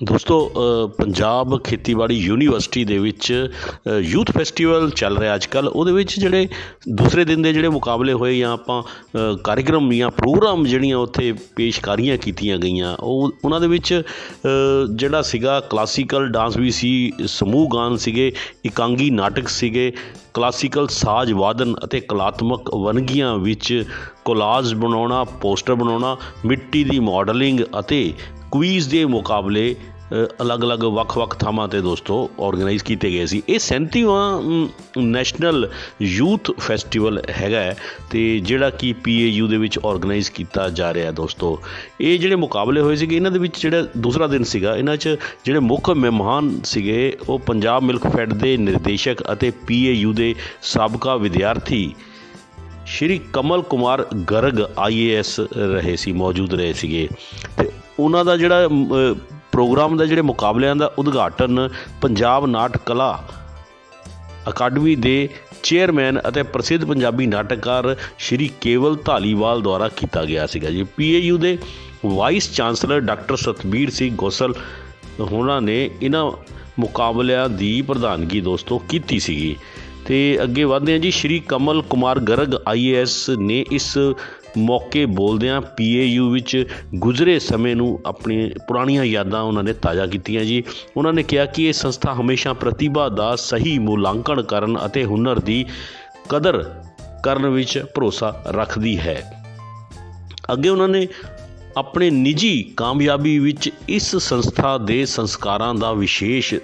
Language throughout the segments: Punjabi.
ਦੋਸਤੋ ਪੰਜਾਬ ਖੇਤੀਬਾੜੀ ਯੂਨੀਵਰਸਿਟੀ ਦੇ ਵਿੱਚ ਯੂਥ ਫੈਸਟੀਵਲ ਚੱਲ ਰਿਹਾ ਅੱਜ ਕੱਲ ਉਹਦੇ ਵਿੱਚ ਜਿਹੜੇ ਦੂਸਰੇ ਦਿਨ ਦੇ ਜਿਹੜੇ ਮੁਕਾਬਲੇ ਹੋਏ ਜਾਂ ਆਪਾਂ ਅ, ਜਾਂ ਪ੍ਰੋਗਰਾਮ ਜਿਹੜੀਆਂ ਉੱਥੇ ਪੇਸ਼ਕਾਰੀਆਂ ਕੀਤੀਆਂ ਗਈਆਂ ਉਹ ਉਹਨਾਂ ਦੇ ਵਿੱਚ ਜਿਹੜਾ ਸੀਗਾ ਕਲਾਸੀਕਲ ਡਾਂਸ ਵੀ ਸੀ ਸਮੂਹ ਗਾਨ ਸੀਗੇ ਇਕਾਂਗੀ ਨਾਟਕ ਸੀਗੇ ਕਲਾਸੀਕਲ ਸਾਜ਼ ਵਾਦਨ ਅਤੇ ਕਲਾਤਮਕ ਵਨਗੀਆਂ ਵਿੱਚ ਕੋਲਾਜ ਬਣਾਉਣਾ ਪੋਸਟਰ ਬਣਾਉਣਾ ਮਿੱਟੀ ਦੀ ਮਾਡਲਿੰਗ ਅਤੇ ਕੁਈਜ਼ ਦੇ ਮੁਕਾਬਲੇ ਅਲੱਗ-ਅਲੱਗ, ਵੱਖ-ਵੱਖ ਥਾਵਾਂ ਤੇ ਦੋਸਤੋ ਆਰਗੇਨਾਈਜ਼ ਕੀਤੇ ਗਏ ਸੀ। ਇਹ 37ਵਾਂ ਨੈਸ਼ਨਲ ਯੂਥ ਫੈਸਟੀਵਲ ਹੈਗਾ ਹੈ ਤੇ ਜਿਹੜਾ ਕਿ ਪੀਏਯੂ ਦੇ ਵਿੱਚ ਆਰਗੇਨਾਈਜ਼ ਕੀਤਾ ਜਾ ਰਿਹਾ ਦੋਸਤੋ। ਇਹ ਜਿਹੜੇ ਮੁਕਾਬਲੇ ਹੋਏ ਸੀਗੇ, ਇਹਨਾਂ ਦੇ ਵਿੱਚ ਜਿਹੜਾ ਦੂਸਰਾ ਦਿਨ ਸੀਗਾ, ਇਹਨਾਂ 'ਚ ਜਿਹੜੇ ਮੁੱਖ ਮਹਿਮਾਨ ਸੀਗੇ, ਉਹ ਪੰਜਾਬ ਮਿਲਕ ਫੈਡ ਦੇ ਨਿਰਦੇਸ਼ਕ ਅਤੇ ਪੀਏਯੂ ਦੇ ਸਾਬਕਾ ਵਿਦਿਆਰਥੀ ਸ਼੍ਰੀ ਕਮਲ ਕੁਮਾਰ ਗਰਗ ਆਈਏਐਸ ਰਹੇ ਸੀ, ਮੌਜੂਦ ਰਹੇ ਸੀਗੇ। ਤੇ ਉਹਨਾਂ ਦਾ ਜਿਹੜਾ ਪ੍ਰੋਗਰਾਮ ਦਾ ਜਿਹੜੇ ਮੁਕਾਬਲਿਆਂ ਦਾ ਉਦਘਾਟਨ ਪੰਜਾਬ ਨਾਟ ਕਲਾ ਅਕਾਡਮੀ ਦੇ ਚੇਅਰਮੈਨ ਅਤੇ ਪ੍ਰਸਿੱਧ ਪੰਜਾਬੀ ਨਾਟਕਕਾਰ ਸ਼੍ਰੀ ਕੇਵਲ ਧਾਲੀਵਾਲ ਦੁਆਰਾ ਕੀਤਾ ਗਿਆ ਸੀਗਾ ਜੀ। ਪੀਏਯੂ ਦੇ vice chancellor doctor Satbir Singh Gosal ਉਹਨਾਂ ਨੇ ਇਹਨਾਂ ਮੁਕਾਬਲਿਆਂ ਦੀ ਪ੍ਰਧਾਨਗੀ ਦੋਸਤੋ ਕੀਤੀ ਸੀਗੀ। ਤੇ ਅੱਗੇ ਵਧਦੇ ਹਾਂ ਜੀ, ਸ਼੍ਰੀ ਕਮਲ ਕੁਮਾਰ ਗਰਗ ਆਈਏਐਸ ਨੇ ਇਸ ਮੌਕੇ ਬੋਲਦਿਆਂ ਪੀਏਯੂ ਵਿੱਚ ਗੁਜ਼ਰੇ ਸਮੇਂ ਨੂੰ ਆਪਣੀ ਪੁਰਾਣੀਆਂ ਯਾਦਾਂ ਉਹਨਾਂ ਨੇ ਤਾਜ਼ਾ ਕੀਤੀਆਂ ਜੀ। ਉਹਨਾਂ ਨੇ ਕਿਹਾ ਕਿ ਇਹ ਸੰਸਥਾ ਹਮੇਸ਼ਾ ਪ੍ਰਤਿਭਾ ਦਾ ਸਹੀ ਮੁਲਾਂਕਣ ਕਰਨ ਅਤੇ ਹੁਨਰ ਦੀ ਕਦਰ ਕਰਨ ਵਿੱਚ ਭਰੋਸਾ ਰੱਖਦੀ ਹੈ। ਅੱਗੇ ਉਹਨਾਂ ਨੇ ਆਪਣੇ ਨਿੱਜੀ ਕਾਮਯਾਬੀ ਵਿੱਚ ਇਸ ਸੰਸਥਾ ਦੇ ਸੰਸਕਾਰਾਂ ਦਾ ਵਿਸ਼ੇਸ਼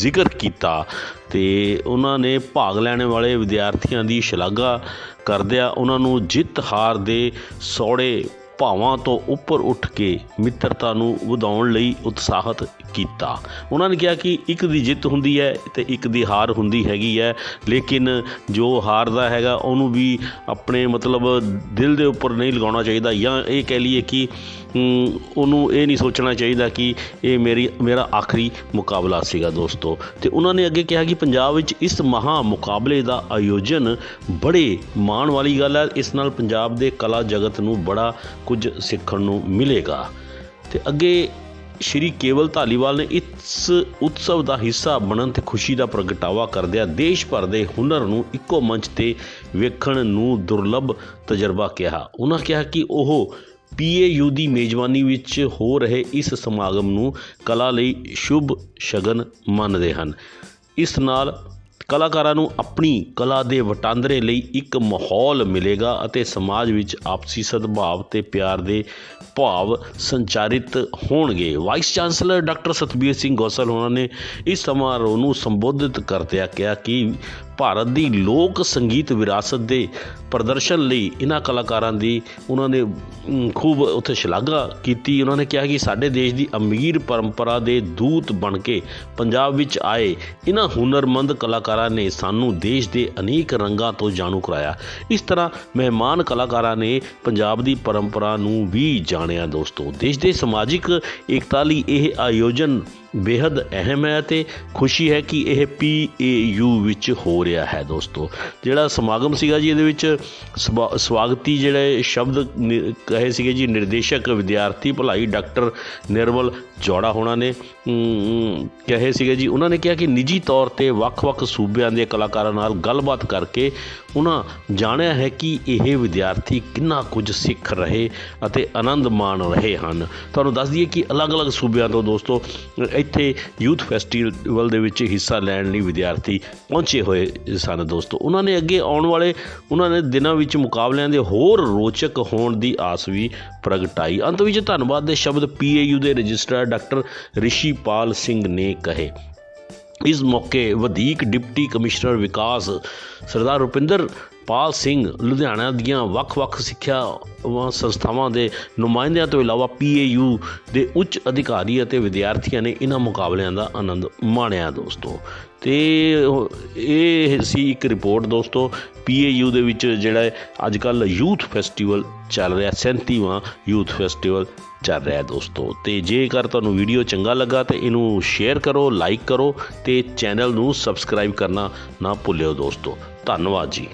ਜ਼ਿਕਰ ਕੀਤਾ ਤੇ ਉਹਨਾਂ ਨੇ ਭਾਗ ਲੈਣ ਵਾਲੇ ਵਿਦਿਆਰਥੀਆਂ ਦੀ ਸ਼ਲਾਘਾ ਕਰਦਿਆਂ ਉਹਨਾਂ ਨੂੰ ਜਿੱਤ ਹਾਰ ਦੇ ਸੌੜੇ ਭਾਵਾਂ ਤੋਂ ਉੱਪਰ ਉੱਠ ਕੇ ਮਿੱਤਰਤਾ ਨੂੰ ਵਧਾਉਣ ਲਈ ਉਤਸ਼ਾਹਤ ਕੀਤਾ। ਉਹਨਾਂ ਨੇ ਕਿਹਾ ਕਿ ਇੱਕ ਦੀ ਜਿੱਤ ਹੁੰਦੀ ਹੈ ਤੇ ਇੱਕ ਦੀ ਹਾਰ ਹੁੰਦੀ ਹੈਗੀ ਹੈ, ਲੇਕਿਨ ਜੋ ਹਾਰਦਾ ਹੈਗਾ, ਉਹਨੂੰ ਵੀ ਆਪਣੇ ਮਤਲਬ ਦਿਲ ਦੇ ਉੱਪਰ ਨਹੀਂ ਲਗਾਉਣਾ ਚਾਹੀਦਾ ਜਾਂ ਇਹ ਕਹਿ ਲਈਏ ਕਿ ਉਹਨੂੰ ਇਹ ਨਹੀਂ ਸੋਚਣਾ ਚਾਹੀਦਾ ਕਿ ਇਹ ਮੇਰੀ, ਮੇਰਾ ਆਖਰੀ ਮੁਕਾਬਲਾ ਸੀਗਾ ਦੋਸਤੋ। ਤੇ ਉਹਨਾਂ ਨੇ ਅੱਗੇ ਕਿਹਾ ਕਿ ਪੰਜਾਬ ਵਿੱਚ ਇਸ ਮਹਾ ਮੁਕਾਬਲੇ ਦਾ ਆਯੋਜਨ ਬੜੇ ਮਾਣ ਵਾਲੀ ਗੱਲ ਹੈ। ਇਸ ਨਾਲ ਪੰਜਾਬ ਦੇ ਕਲਾ ਜਗਤ ਨੂੰ ਬੜਾ ਕੁਝ ਸਿੱਖਣ ਨੂੰ ਮਿਲੇਗਾ। ਤੇ ਅੱਗੇ ਸ਼੍ਰੀ ਕੇਵਲ ਧਾਲੀਵਾਲ ਨੇ ਇਸ ਉਤਸਵ ਦਾ ਹਿੱਸਾ ਬਣਨ ਤੇ ਖੁਸ਼ੀ ਦਾ ਪ੍ਰਗਟਾਵਾ ਕਰਦਿਆਂ ਦੇਸ਼ ਭਰ ਦੇ ਹੁਨਰ ਨੂੰ ਇੱਕੋ ਮੰਚ ਤੇ ਵੇਖਣ ਨੂੰ ਦੁਰਲੱਭ ਤਜਰਬਾ ਕਿਹਾ। ਉਹਨਾਂ ਕਿਹਾ ਕਿ ਉਹ ਪੀਏਯੂ ਦੀ ਮੇਜ਼ਬਾਨੀ ਵਿੱਚ ਹੋ ਰਹੇ ਇਸ ਸਮਾਗਮ ਨੂੰ ਕਲਾ ਲਈ ਸ਼ੁਭ ਸ਼ਗਨ ਮੰਨਦੇ ਹਨ। ਇਸ ਨਾਲ ਕਲਾਕਾਰਾਂ ਨੂੰ ਆਪਣੀ ਕਲਾ ਦੇ ਵਟਾਂਦਰੇ ਲਈ ਇੱਕ ਮਾਹੌਲ ਮਿਲੇਗਾ ਅਤੇ ਸਮਾਜ ਵਿੱਚ ਆਪਸੀ ਸਦਭਾਵ ਤੇ ਪਿਆਰ ਦੇ ਭਾਵ ਸੰਚਾਰਿਤ ਹੋਣਗੇ। Vice chancellor doctor Satbir Singh Gosal ਉਹਨਾਂ ਨੇ ਇਸ ਸਮਾਰੋਹ ਨੂੰ ਸੰਬੋਧਿਤ ਕਰਦਿਆਂ ਕਿਹਾ ਕਿ ਭਾਰਤ ਦੀ ਲੋਕ ਸੰਗੀਤ ਵਿਰਾਸਤ ਦੇ ਪ੍ਰਦਰਸ਼ਨ ਲਈ ਇਹਨਾਂ ਕਲਾਕਾਰਾਂ ਦੀ ਉਹਨਾਂ ਨੇ ਖੂਬ ਉੱਥੇ ਸ਼ਲਾਘਾ ਕੀਤੀ। ਉਹਨਾਂ ਨੇ ਕਿਹਾ ਕਿ ਸਾਡੇ ਦੇਸ਼ ਦੀ ਅਮੀਰ ਪਰੰਪਰਾ ਦੇ ਦੂਤ ਬਣ ਕੇ ਪੰਜਾਬ ਵਿੱਚ ਆਏ। ਇਹਨਾਂ ਹੁਨਰਮੰਦ ਕਲਾਕਾਰਾਂ ਨੇ ਸਾਨੂੰ ਦੇਸ਼ ਦੇ ਅਨੇਕ ਰੰਗਾਂ ਤੋਂ ਜਾਣੂ ਕਰਾਇਆ। ਇਸ ਤਰ੍ਹਾਂ ਮਹਿਮਾਨ ਕਲਾਕਾਰਾਂ ਨੇ ਪੰਜਾਬ ਦੀ ਪਰੰਪਰਾ ਨੂੰ ਵੀ ਜਾਣਿਆ ਦੋਸਤੋ। ਦੇਸ਼ ਦੇ ਸਮਾਜਿਕ ਏਕਤਾ ਲਈ ਇਹ ਆਯੋਜਨ ਬੇहद ਅਹਿਮ ਹੈ ਤੇ ਖੁਸ਼ੀ ਹੈ ਕਿ ਇਹ ਪੀਏਯੂ ਵਿੱਚ ਹੋ ਰਿਹਾ ਹੈ ਦੋਸਤੋ। ਜਿਹੜਾ ਸਮਾਗਮ ਸੀਗਾ ਜੀ, ਇਹਦੇ ਵਿੱਚ ਸਵਾ- ਸਵਾਗਤੀ ਜਿਹੜੇ ਸ਼ਬਦ ਨਿ- ਕਹੇ ਸੀਗੇ ਜੀ, ਨਿਰਦੇਸ਼ਕ ਵਿਦਿਆਰਥੀ ਭਲਾਈ ਡਾਕਟਰ ਨਿਰਮਲ ਜੋੜਾ ਹੋਣਾ ਨੇ। ਕਹੇ ਸੀਗੇ ਜੀ, ਉਹਨਾਂ ਨੇ ਕਿਹਾ ਕਿ ਨਿੱਜੀ ਤੌਰ ਤੇ ਵੱਖ-ਵੱਖ ਸੂਬਿਆਂ ਦੇ ਕਲਾਕਾਰਾਂ ਨਾਲ ਗੱਲਬਾਤ ਕਰਕੇ ਉਹਨਾਂ ਜਾਣਿਆ ਹੈ ਕਿ ਇਹ ਵਿਦਿਆਰਥੀ ਕਿੰਨਾ ਕੁਝ ਸਿੱਖ ਰਹੇ ਅਤੇ ਆਨੰਦ ਮਾਣ ਰਹੇ ਹਨ। ਤੁਹਾਨੂੰ ਦੱਸ ਦਈਏ ਕਿ ਅਲੱਗ-ਅਲੱਗ ਸੂਬਿਆਂ ਤੋਂ ਦੋਸਤੋ, ਇੱਥੇ ਯੂਥ ਫੈਸਟੀਵਲ ਦੇ ਵਿੱਚ ਹਿੱਸਾ ਲੈਣ ਲਈ ਵਿਦਿਆਰਥੀ ਪਹੁੰਚੇ ਹੋਏ ਸਨ ਦੋਸਤੋ। ਉਹਨਾਂ ਨੇ ਅੱਗੇ ਆਉਣ ਵਾਲੇ, ਉਹਨਾਂ ਨੇ ਦਿਨਾਂ ਵਿੱਚ ਮੁਕਾਬਲਿਆਂ ਦੇ ਹੋਰ ਰੋਚਕ ਹੋਣ ਦੀ ਆਸ ਵੀ ਪ੍ਰਗਟਾਈ। ਅੰਤ ਵਿੱਚ ਧੰਨਵਾਦ ਦੇ ਸ਼ਬਦ ਪੀਏਯੂ ਦੇ ਰਜਿਸਟਰਾਰ ਡਾਕਟਰ ਰਿਸ਼ੀਪਾਲ ਸਿੰਘ ਨੇ ਕਹੇ। ਇਸ ਮੌਕੇ ਵਧੀਕ ਡਿਪਟੀ ਕਮਿਸ਼ਨਰ ਵਿਕਾਸ ਸਰਦਾਰ ਰੁਪਿੰਦਰ ਪਾਲ ਸਿੰਘ ਲੁਧਿਆਣਾ ਦੀਆਂ ਵੱਖ-ਵੱਖ ਸਿੱਖਿਆ ਸੰਸਥਾਵਾਂ ਦੇ ਨੁਮਾਇੰਦਿਆਂ ਤੋਂ ਇਲਾਵਾ ਪੀਏਯੂ ਦੇ ਉੱਚ ਅਧਿਕਾਰੀ ਅਤੇ ਵਿਦਿਆਰਥੀਆਂ ਨੇ ਇਹਨਾਂ ਮੁਕਾਬਲਿਆਂ ਦਾ ਆਨੰਦ ਮਾਣਿਆ ਦੋਸਤੋ। ਤੇ ਇਹ ਸੀ ਇੱਕ ਰਿਪੋਰਟ ਦੋਸਤੋ, ਪੀਏਯੂ ਦੇ ਵਿੱਚ ਜਿਹੜਾ ਅੱਜ ਕੱਲ ਯੂਥ ਫੈਸਟੀਵਲ ਚੱਲ ਰਿਹਾ 37ਵਾਂ ਯੂਥ ਫੈਸਟੀਵਲ ਚੱਲ ਰਿਹਾ ਦੋਸਤੋ। ਤੇ ਜੇਕਰ ਤੁਹਾਨੂੰ ਵੀਡੀਓ ਚੰਗਾ ਲੱਗਾ ਤੇ ਇਹਨੂੰ ਸ਼ੇਅਰ ਕਰੋ, ਲਾਈਕ ਕਰੋ ਤੇ ਚੈਨਲ ਨੂੰ ਸਬਸਕ੍ਰਾਈਬ ਕਰਨਾ ਨਾ ਭੁੱਲਿਓ ਦੋਸਤੋ। ਧੰਨਵਾਦ ਜੀ।